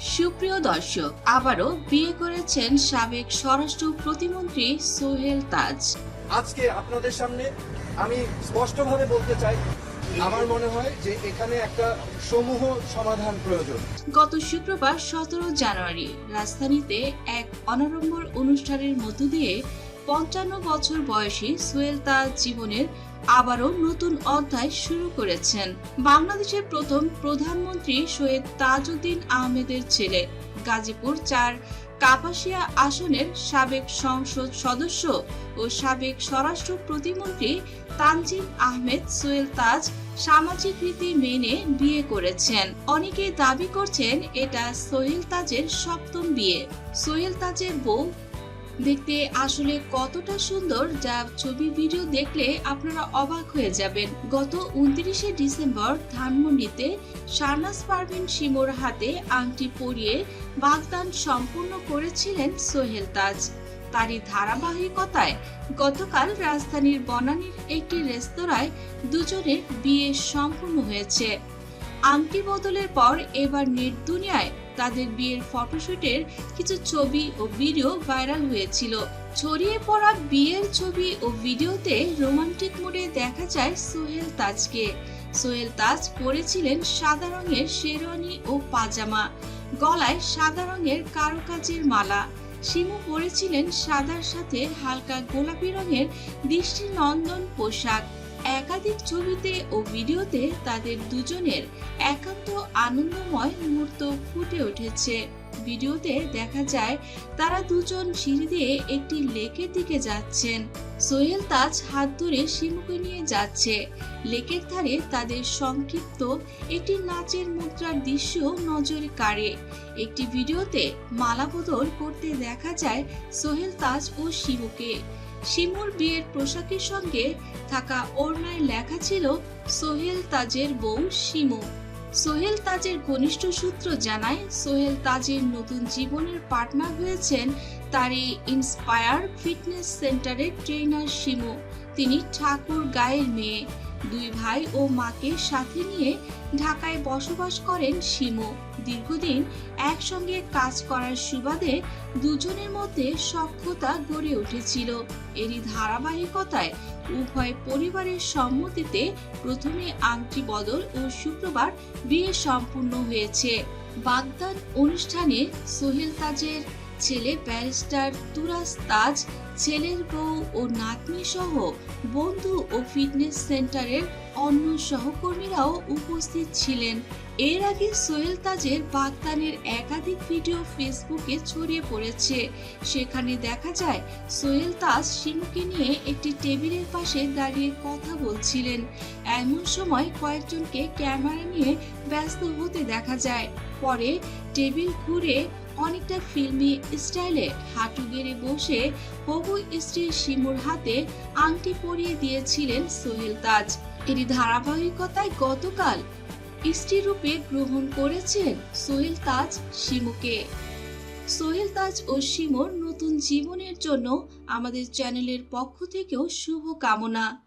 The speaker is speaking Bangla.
সুপ্রিয় দর্শক আবারও বিয়ে করেছেন সাবেক স্বরাষ্ট্র প্রতিমন্ত্রী সোহেল তাজ। আজকে আপনাদের সামনে আমি স্পষ্টভাবে বলতে চাই আমার মনে হয় যে এখানে একটা সমূহ সমাধান প্রয়োজন। গত শুক্রবার সতেরো জানুয়ারি রাজধানীতে এক অনাড়ম্বর অনুষ্ঠানের মধ্য দিয়ে পঞ্চান্ন বছর বয়সী সোহেল তাজ জীবনের আবারও নতুন অধ্যায় শুরু করেছেন। বাংলাদেশের প্রথম প্রধানমন্ত্রী সৈয়দ তাজউদ্দিন আহমেদের ছেলে, গাজীপুর চার কাপাসিয়া আসনের সাবেক সংসদ সদস্য ও সাবেক স্বরাষ্ট্র প্রতিমন্ত্রী তানজিম আহমেদ সোহেল তাজ সামাজিক রীতি মেনে বিয়ে করেছেন। অনেকে দাবি করছেন এটা সোহেল তাজের সপ্তম বিয়ে। সোহেল তাজের বউ দেখতে আসলে কতটা সুন্দর যা ছবি ভিডিও দেখলে আপনারা অবাক হয়ে যাবেন। গত উনত্রিশে ডিসেম্বর ধানমন্ডিতে শারনাজ পারভিন শিমোর হাতে আংটি পরিয়ে বাগদান সম্পূর্ণ করেছিলেন সোহেল তাজ। তারই ধারাবাহিকতায় গতকাল রাজধানীর বনানীর একটি রেস্তোরাঁয় দুজনের বিয়ে সম্পূর্ণ হয়েছে। আংটি বদলের পর এবার নেট দুনিয়ায় তাদের বিয়ের ফটোশুটের কিছু ছবি ও ভিডিও ভাইরাল হয়েছিল। ছড়িয়ে পড়া বিয়ের ছবি ও ভিডিওতে রোমান্টিক মোডে দেখা যায় সোহেল তাজকে। সোহেল তাজ পরেছিলেন সাদা রঙের শেরওয়ানি ও পাজামা, গলায় সাদা রঙের কারুকাজের মালা। শিমু পরেছিলেন সাদার সাথে হালকা গোলাপি রঙের দৃষ্টিনন্দন পোশাক। একাধিক ছবিতে ও ভিডিওতে তাদের দুজনের একান্ত আনন্দময় মুহূর্ত ফুটে উঠেছে। ভিডিওতে দেখা যায়, তারা দুজন সিঁড়ি দিয়ে একটি লেকের দিকে যাচ্ছেন। সোহেল তাজ হাত ধরে শিমুকে নিয়ে যাচ্ছে। লেকের ধারে তাদের সংক্ষিপ্ত একটি নাচের মুদ্রার দৃশ্য নজর কাড়ে। একটি ভিডিওতে মালা বদল করতে দেখা যায় সোহেল তাজ ও শিমুকে শিমুর বিয়ের পোশাকের সঙ্গে থাকা ওড়নায় লেখা ছিল, সোহেল তাজের বউ শিমু। সোহেল তাজের ঘনিষ্ঠ সূত্র জানায়, সোহেল তাজের নতুন জীবনের পার্টনার হয়েছেন তারই ইন্সপায়ার ফিটনেস সেন্টারের ট্রেনার শিমু। তিনি ঠাকুর গায়ের মেয়ে। দুই ভাই ও মাকে সাথে নিয়ে ঢাকায় বসবাস করেন শিমু। দীর্ঘদিন একসঙ্গে কাজ করার সুবাদে দুজনের মধ্যে সখ্যতা গড়ে উঠেছিল। এরই ধারাবাহিকতায় উভয় পরিবারের সম্মতিতে প্রথমে আংটি বদল ও শুক্রবার বিয়ে সম্পূর্ণ হয়েছে। বাগদান অনুষ্ঠানে সোহেল তাজের ছেলে ব্যারিস্টার তুরাজ তাজ, ছেলের বউ ও নাতনি সহ বন্ধু ও ফিটনেস সেন্টারের অন্য সহকর্মীরাও উপস্থিত ছিলেন। এর আগে সোহেল তাজের বাগদানের একাধিক ভিডিও ফেসবুকে ছড়িয়ে পড়েছে। সেখানে দেখা যায়, সোহেল তাজ শিমুকে নিয়ে একটি টেবিলের পাশে দাঁড়িয়ে কথা বলছিলেন। এমন সময় কয়েকজনকে ক্যামেরা নিয়ে ব্যস্ত হতে দেখা যায়। পরে টেবিল ঘুরে অনেকটা ফিল্মি স্টাইলে হাঁটু গেড়ে বসে হবু স্ত্রী শিমুর হাতে আংটি পরিয়ে দিয়েছিলেন সোহেল তাজ। এরই ধারাবাহিকতায় গতকাল স্ত্রী রূপে গ্রহণ করেছেন সোহেল তাজ শিমুকে। সোহেল তাজ ও শিমুর নতুন জীবনের জন্য আমাদের চ্যানেলের পক্ষ থেকেও শুভ কামনা